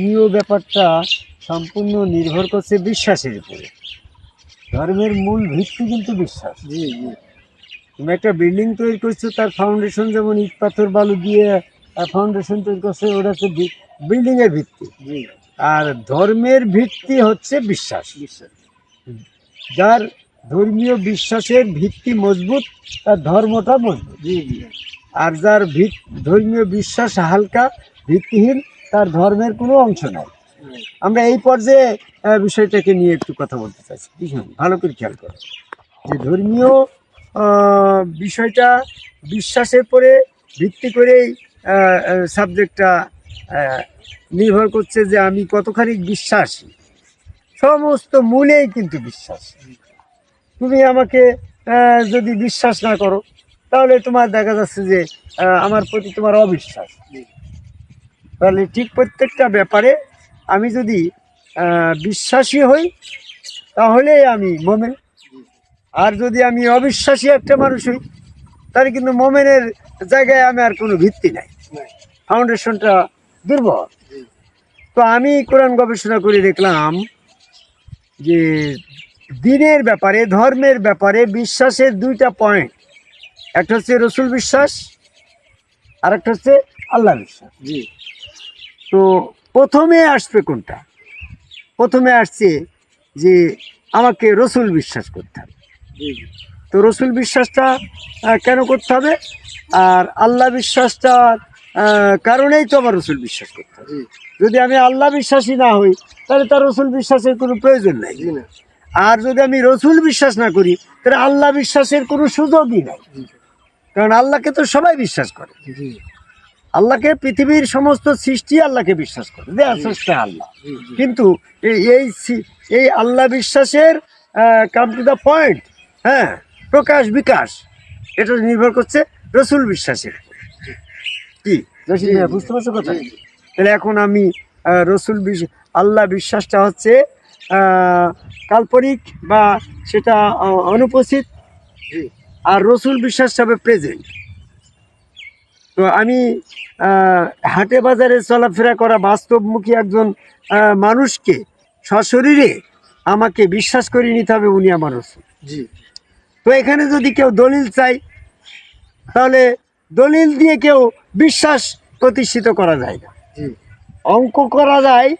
ধর্মীয় ব্যাপারটা সম্পূর্ণ নির্ভর করছে বিশ্বাসের উপরে। ধর্মের মূল ভিত্তি কিন্তু বিশ্বাস। জি জি। তুমি একটা বিল্ডিং তৈরি করছ তার ফাউন্ডেশন যেমন ইট পাথর বালু দিয়ে ফাউন্ডেশন তৈরি করছে ওটা হচ্ছে বিল্ডিং এর ভিত্তি। আর ধর্মের ভিত্তি হচ্ছে বিশ্বাস। বিশ্বাস। যার ধর্মীয় বিশ্বাসের ভিত্তি মজবুত তার ধর্মটা মজবুত। আর যার ভিত ধর্মীয় বিশ্বাস হালকা ভিত্তিহীন তার ধর্মের কোনো অংশ নাই। আমরা এই পর্যায়ে বিষয়টাকে নিয়ে একটু কথা বলতে চাইছি। বুঝলেন? ভালো করে খেয়াল করো। যে ধর্মীয় বিষয়টা বিশ্বাসের পরে ভিত্তি করেই সাবজেক্টটা নির্ভর করছে যে আমি কতখানি বিশ্বাসী। সমস্ত মূলেই কিন্তু বিশ্বাস। তুমি আমাকে যদি বিশ্বাস না করো, তাহলে তোমার দেখা যাচ্ছে যে আমার প্রতি তোমার অবিশ্বাস। তাহলে ঠিক প্রত্যেকটা ব্যাপারে আমি যদি বিশ্বাসী হই, তাহলে আমি মোমেন। আর যদি আমি অবিশ্বাসী একটা মানুষ হই, তাহলে কিন্তু মোমেনের জায়গায় আমি আর কোনো ভিত্তি নাই। ফাউন্ডেশনটা দুর্বল। তো আমি কোরআন গবেষণা করে দেখলাম যে, দিনের ব্যাপারে, ধর্মের ব্যাপারে বিশ্বাসের দুইটা পয়েন্ট একটা হচ্ছে রসুল বিশ্বাস আর একটা হচ্ছে আল্লাহ বিশ্বাস। জি। তো প্রথমে আসবে কোনটা? প্রথমে আসছে যে আমাকে রসুল বিশ্বাস করতে হবে। তো রসুল বিশ্বাসটা কেন করতে হবে? আর আল্লাহ বিশ্বাসটার কারণেই তো আমার রসুল বিশ্বাস করতে হবে। যদি আমি আল্লাহ বিশ্বাসী না হই তাহলে তার রসুল বিশ্বাসের কোনো প্রয়োজন নাই। আর যদি আমি রসুল বিশ্বাস না করি তাহলে আল্লাহ বিশ্বাসের কোনো সুযোগই নাই। কারণ আল্লাহকে তো সবাই বিশ্বাস করে। আল্লাহকে পৃথিবীর সমস্ত সৃষ্টি আল্লাহকে বিশ্বাস করে। স্রষ্টা আল্লাহ। কিন্তু এই- এই আল্লাহ বিশ্বাসের কাম টু দ্য পয়েন্ট হ্যাঁ প্রকাশ বিকাশ এটা নির্ভর করছে রসুল বিশ্বাসের কি? বুঝতে পারছ কথা। তাহলে এখন আমি রসুল বিশ- আল্লাহ বিশ্বাসটা হচ্ছে কাল্পনিক বা সেটা অনুপস্থিত। আর রসুল বিশ্বাসটা হবে প্রেজেন্ট তো আমি হাটে বাজারে চলাফেরা করা বাস্তবমুখী একজন মানুষকে সশরীরে আমাকে বিশ্বাস করে নিতে হবে উনি আমার জি। তো এখানে যদি কেউ দলিল চাই তাহলে দলিল দিয়ে কেউ বিশ্বাস প্রতিষ্ঠিত করা যায় না। জি। অঙ্ক করা যায়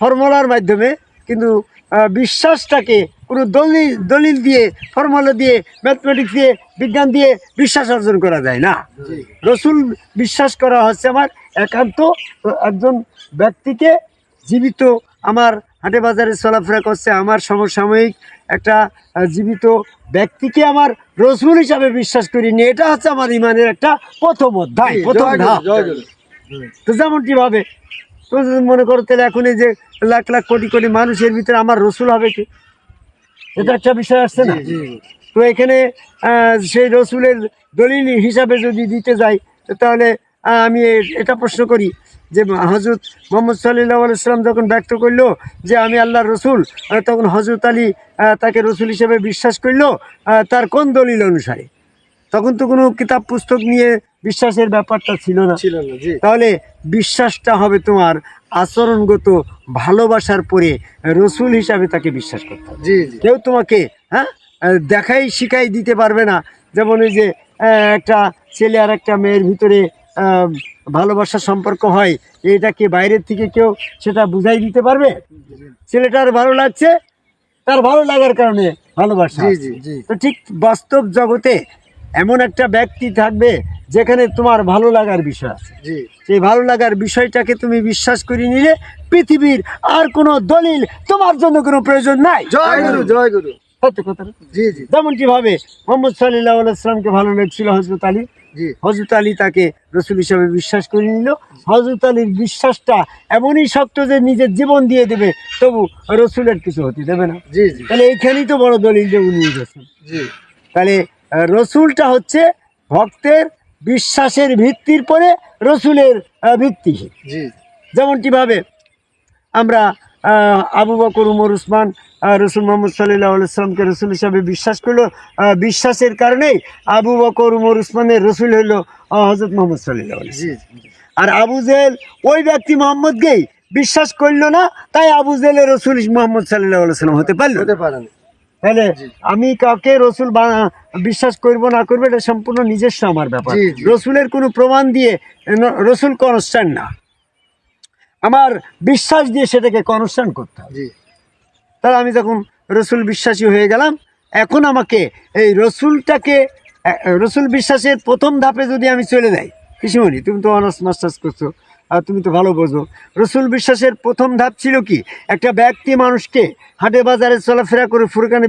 ফর্মুলার মাধ্যমে কিন্তু বিশ্বাসটাকে কোনো দলিল দলিল দিয়ে ফর্মুলা দিয়ে ম্যাথমেটিক্স দিয়ে বিজ্ঞান দিয়ে বিশ্বাস অর্জন করা যায় না। রসুল বিশ্বাস করা হচ্ছে আমার একান্ত একজন ব্যক্তিকে জীবিত আমার হাটে বাজারে চলাফেরা করছে আমার সমসাময়িক একটা জীবিত ব্যক্তিকে আমার রসুল হিসাবে বিশ্বাস করিনি। এটা হচ্ছে আমার ইমানের একটা প্রথম অধ্যায় প্রথম ধাপ। তো যেমনটি ভাবে তো মনে করো তাহলে এখন এই যে লাখ লাখ কোটি কোটি মানুষের ভিতরে আমার রসুল হবে কি? এটা একটা বিষয় আসছে না? তো এখানে সেই রসুলের দলিল হিসাবে যদি দিতে যাই তাহলে আমি এটা প্রশ্ন করি যে হজরত মোহাম্মদ সাল্লাহ আলাইসাল্লাম যখন ব্যক্ত করল যে আমি আল্লাহর রসুল তখন হজরত আলী তাকে রসুল হিসেবে বিশ্বাস করল তার কোন দলিল অনুসারে? তখন তো কোনো কিতাব পুস্তক নিয়ে বিশ্বাসের ব্যাপারটা ছিল না। ছিল না জি। তাহলে বিশ্বাসটা হবে তোমার আচরণগত ভালোবাসার পরে রসুল হিসাবে তাকে বিশ্বাস করতে হবে। কেউ তোমাকে হ্যাঁ? দেখাই শিখাই দিতে পারবে না। যেমন ওই যে একটা ছেলে আর একটা মেয়ের ভিতরে ভালোবাসার সম্পর্ক হয় এটা এটাকে বাইরের থেকে কেউ সেটা বুঝাই দিতে পারবে? ছেলেটার ভালো লাগছে তার ভালো লাগার কারণে ভালোবাসা জি জি জি। তো ঠিক বাস্তব জগতে এমন একটা ব্যক্তি থাকবে যেখানে তোমার ভালো লাগার বিষয় আছে। সেই ভালো লাগার বিষয়টাকে তুমি বিশ্বাস করে নিলে পৃথিবীর আর কোনো দলিল তোমার জন্য কোনো প্রয়োজন নাই। জয় গুরু জয় গুরু। সত্য কথা জি জি। যেমনটি ভাবে মোহাম্মদ সাল্লাহ আলাইসলামকে ভালো লাগছিল হজরত আলী। জি। হজরত আলী তাকে রসুল হিসাবে বিশ্বাস করে নিল। হজরত আলীর বিশ্বাসটা এমনই শক্ত যে নিজের জীবন দিয়ে দেবে তবু রসুলের কিছু হতে দেবে না। জি জি। তাহলে এইখানেই তো বড় দলিল যে উনি রসুল জি। তাহলে রসুলটা হচ্ছে ভক্তের বিশ্বাসের ভিত্তির পরে রসুলের ভিত্তি। জি। যেমনটি ভাবে আমরা আবু বকর উমর উসমান রসুল মোহাম্মদ সাল্লাহ আলাইসলামকে রসুল হিসাবে বিশ্বাস করল। বিশ্বাসের কারণেই আবু বকর উমর উসমানের রসুল হলো হজরত মোহাম্মদ সাল্লাহ আর আবু জেল ওই ব্যক্তি মোহাম্মদকেই বিশ্বাস করল না তাই আবু জেলে রসুল মোহাম্মদ সাল্লাহ সাল্লাম হতে পারল হতে পারে না তাহলে আমি কাউকে রসুল বিশ্বাস করব না করব এটা সম্পূর্ণ নিজস্ব আমার ব্যাপার। রসুলের কোনো প্রমাণ দিয়ে রসুল কনস্ট্যান্ট না। আমার বিশ্বাস দিয়ে সেটাকে কনস্ট্যান্ট করতে হবে। তাহলে আমি যখন রসুল বিশ্বাসী হয়ে গেলাম এখন আমাকে এই রসুলটাকে রসুল বিশ্বাসের প্রথম ধাপে যদি আমি চলে যাই কৃষিমণি তুমি তো অনার্স মাস্টার্স করছ আর তুমি তো ভালো বোঝো। রসুল বিশ্বাসের প্রথম ধাপ ছিল কি? একটা ব্যক্তি মানুষকে হাটে বাজারে চলাফেরা করে ফুরকানে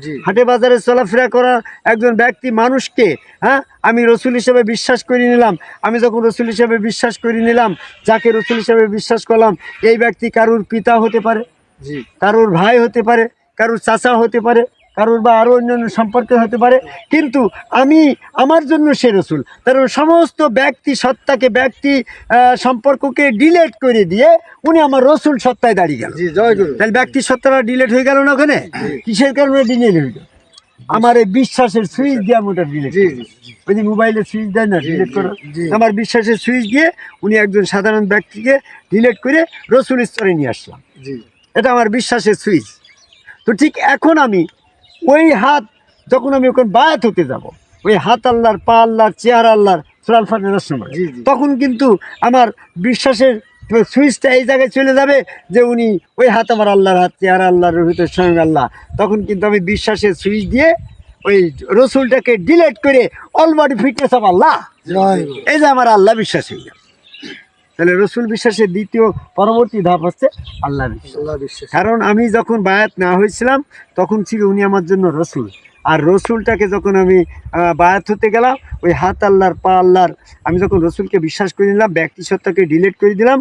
জি। হাটে বাজারে চলাফেরা করা একজন ব্যক্তি মানুষকে হ্যাঁ আমি রসুল হিসেবে বিশ্বাস করে নিলাম। আমি যখন রসুল হিসেবে বিশ্বাস করে নিলাম যাকে রসুল হিসেবে বিশ্বাস করলাম এই ব্যক্তি কারুর পিতা হতে পারে? কারোর ভাই হতে পারে কারোর চাচা হতে পারে কারোর বা আরও অন্যান্য সম্পর্কে হতে পারে। কিন্তু আমি আমার জন্য সে রসুল। কারণ সমস্ত ব্যক্তি সত্তাকে ব্যক্তি সম্পর্ককে ডিলেট করে দিয়ে উনি আমার রসুল সত্তায় দাঁড়িয়ে গেল। জয় গুরু। তাহলে ব্যক্তি সত্তাটা ডিলেট হয়ে গেল না ওখানে? কিসের কারণে ডিলেট হয়ে গেল আমার এই বিশ্বাসের সুইচ দিয়ে আমি ওটা ডিলেট ওই যে মোবাইলে সুইচ দেয় না ডিলেট করো। আমার বিশ্বাসের সুইচ দিয়ে উনি একজন সাধারণ ব্যক্তিকে ডিলেট করে রসুল স্তরে নিয়ে আসলাম। জি। এটা আমার বিশ্বাসের সুইচ। তো ঠিক এখন আমি ওই হাত যখন আমি ওখানে বায়াত হতে যাব ওই হাত আল্লাহর পা আল্লাহর চেয়ার আল্লাহর সুরাল ফাটানোর সময়। তখন কিন্তু আমার বিশ্বাসের সুইচটা এই জায়গায় চলে যাবে যে উনি ওই হাত আমার আল্লাহর হাত চেয়ার আল্লাহর রহিতের স্বয়ং আল্লাহ। তখন কিন্তু আমি বিশ্বাসের সুইচ দিয়ে ওই রসুলটাকে ডিলেট করে অলবডি ফিটনেস অফ আল্লাহ এই যে আমার আল্লাহ বিশ্বাস। হয়ে গেল তাহলে রসুল বিশ্বাসের দ্বিতীয় পরবর্তী ধাপ হচ্ছে আল্লাহ বিশ্বাস। আল্লাহ বিশ্বাস। কারণ আমি যখন বায়াত না হয়েছিলাম তখন ছিল উনি আমার জন্য রসুল। আর রসুলটাকে যখন আমি বায়াত হতে গেলাম ওই হাত আল্লাহর পা আল্লাহর আমি যখন রসুলকে বিশ্বাস করে নিলাম ব্যক্তি সত্তাকে ডিলিট করে দিলাম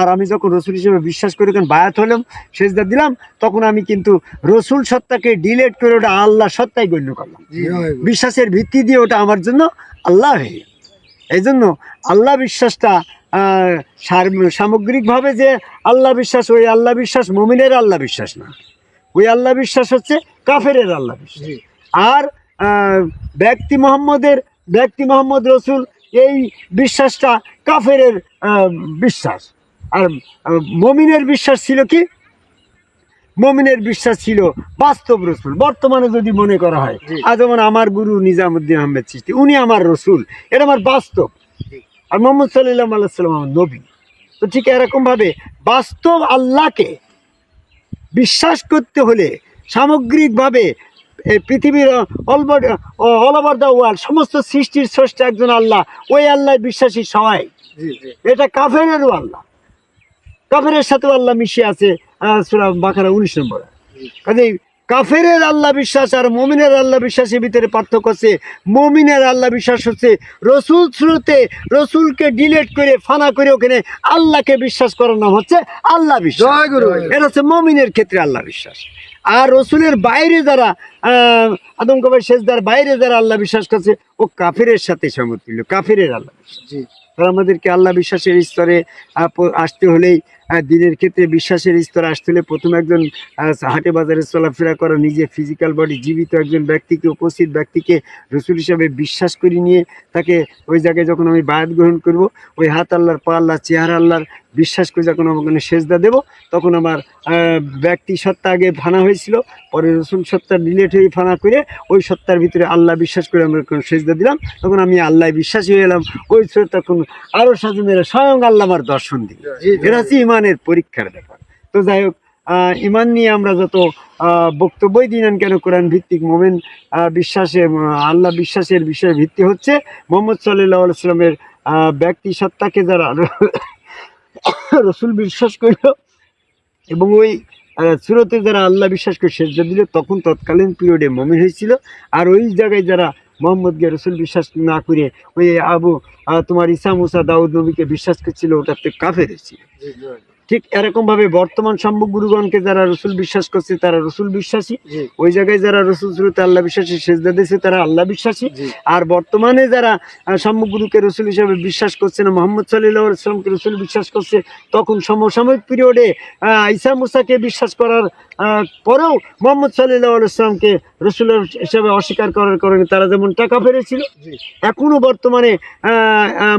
আর আমি যখন রসুল হিসেবে বিশ্বাস করে যখন বায়াত হলাম সেজদা দিলাম তখন আমি কিন্তু রসুল সত্তাকে ডিলেট করে ওটা আল্লাহ সত্তাই গণ্য করলাম। বিশ্বাসের ভিত্তি দিয়ে ওটা আমার জন্য আল্লাহ হয়ে এই জন্য আল্লাহ বিশ্বাসটা সামগ্রিকভাবে যে আল্লাহ বিশ্বাস ওই আল্লাহ বিশ্বাস মমিনের আল্লাহ বিশ্বাস না। ওই আল্লাহ বিশ্বাস হচ্ছে কাফেরের আল্লাহ বিশ্বাস। আর ব্যক্তি মোহাম্মদের ব্যক্তি মোহাম্মদ রসুল এই বিশ্বাসটা কাফেরের বিশ্বাস। আর মমিনের বিশ্বাস ছিল কি? মমিনের বিশ্বাস ছিল বাস্তব রসুল। বর্তমানে যদি মনে করা হয়। আজ যেমন আমার গুরু নিজামুদ্দিন আহমেদ চিস্তি উনি আমার রসুল। এটা আমার বাস্তব। আর মোহাম্মদ সাল্লাম আল্লাহ আমার নবী। তো ঠিক এরকমভাবে বাস্তব আল্লাহকে বিশ্বাস করতে হলে সামগ্রিকভাবে এই পৃথিবীর all all over the world সমস্ত সৃষ্টির স্রষ্টা একজন আল্লাহ ওই আল্লাহ বিশ্বাসী সবাই। এটা কাফেরেরও আল্লাহ। কাফেরের সাথেও আল্লাহ মিশে আছে বাকারা উনিশ নম্বরে। কাজেই কাফেরের আল্লাহ বিশ্বাস আর মমিনের আল্লাহ বিশ্বাসের ভিতরে পার্থক্য আছে মমিনের আল্লাহ বিশ্বাস হচ্ছে রসুল শ্রুতে রসুলকে ডিলেট করে ফানা করে ওখানে আল্লাহকে বিশ্বাস করার নাম হচ্ছে আল্লাহ বিশ্বাস। এটা হচ্ছে মমিনের ক্ষেত্রে আল্লাহ বিশ্বাস। আর রসুলের বাইরে যারা আহ, আদম কবার শেষদার বাইরে যারা আল্লাহ বিশ্বাস করছে ও কাফেরের সাথে সমতুল্য কাফেরের আল্লাহ বিশ্বাস। আর আমাদেরকে আল্লাহ বিশ্বাসের স্তরে আসতে হলেই দিনের ক্ষেত্রে বিশ্বাসের স্তরে আসতে হলে প্রথম একজন হাটে বাজারে চলাফেরা করা, নিজে ফিজিক্যাল বডি জীবিত একজন ব্যক্তিকে, উপস্থিত ব্যক্তিকে রসুল হিসাবে বিশ্বাস করে নিয়ে তাকে ওই জায়গায় যখন আমি বায়াত গ্রহণ করব, ওই হাত আল্লাহর, পা আল্লাহ চেহারা আল্লাহর বিশ্বাস করে যখন আমি ওখানে সেজদা দেবো, তখন আমার ব্যক্তি সত্তা আগে ফানা হয়েছিল, পরে রসুল সত্তার ডিলেট হয়ে ফানা করে ওই সত্তার ভিতরে আল্লাহ বিশ্বাস করে আমরা সেজদা দিলাম। তখন আমি আল্লাহ বিশ্বাসী হয়ে এলাম। ওই তখন আরও সাথে মেরে স্বয়ং আল্লাহ আমার দর্শন জি এটা হচ্ছে ইমানের পরীক্ষার ব্যাপার। তো যাই হোক আহ, ইমান নিয়ে আমরা যত বক্তব্যই দিন কেন কোরআন ভিত্তিক মোমেন বিশ্বাসে আল্লাহ বিশ্বাসের বিষয়ে ভিত্তি হচ্ছে। মোহাম্মদ সাল্লাহ সাল্লামের ব্যক্তি সত্তাকে যারা রসুল বিশ্বাস করল এবং ওই সুরতে যারা আল্লাহ বিশ্বাস করে সেজদা দিল তখন তৎকালীন পিরিয়ডে মমিন হয়েছিল। আর ওই জায়গায় যারা মোহাম্মদকে রসুল বিশ্বাস না করে ওই আবু তোমার ইসা মুসা দাউদ নবীকে বিশ্বাস করছিল, ওটাতে কাফের ছিল ঠিক এরকমভাবে বর্তমান সম্মুখ গুরুগণকে যারা রসুল বিশ্বাস করছে তারা রসুল বিশ্বাসী। ওই জায়গায় যারা রসুল শুরুতে আল্লাহ বিশ্বাসী সেজদা দিয়েছে তারা আল্লাহ বিশ্বাসী। আর বর্তমানে যারা সম্মুখ গুরুকে রসুল হিসাবে বিশ্বাস করছে না মোহাম্মদ সাল্লাহ ইসলামকে রসুল বিশ্বাস করছে তখন সমসাময়িক পিরিয়ডে ইসা মুসাকে বিশ্বাস করার পরেও মোহাম্মদ সাল্লাহ ইসলামকে রসুলের হিসাবে অস্বীকার করার কারণে তারা যেমন টাকা ফেরেছিল জি। এখনও বর্তমানে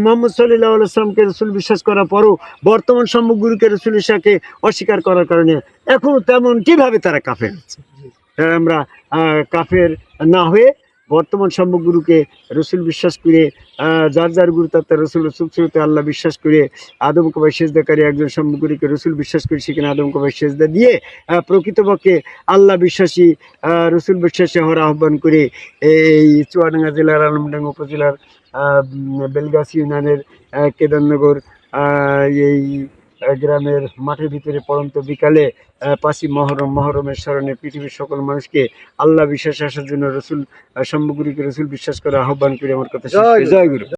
মোহাম্মদ সাল্লাহ ইসলামকে রসুল বিশ্বাস করার পরও বর্তমান সম্মুখ গুরুকে রসুল ইসাকে অস্বীকার করার কারণে এখনও তেমন ভাবে তারা কাফের? হচ্ছে আমরা কাফের না হয়ে বর্তমান সম্যগুরুকে রসুল বিশ্বাস করে যার যার গুরু তার রসুল সুখসুরতে আল্লাহ বিশ্বাস করে আদম কবাই সেজদাকারী একজন সম্যগুরুকে রসুল বিশ্বাস করে সেখানে আদম কবাই সেজদা দিয়ে প্রকৃতপক্ষে আল্লাহ বিশ্বাসী রসুল বিশ্বাসী হওয়ার আহ্বান করে এই চুয়াডাঙ্গা জেলার আলমডাঙ্গা উপজেলার বেলগাছি ইউনিয়নের কেদারনগর এই গ্রামের মাঠের ভিতরে পড়ন্ত বিকালে পাঁচই মহরম মহরমের স্মরণে পৃথিবীর সকল মানুষকে আল্লাহ বিশ্বাস আসার জন্য রসুল সম্ভবগুলিকে রসুল বিশ্বাস করে আহ্বান করে আমার কথা জয়গুরু জয় গুরু।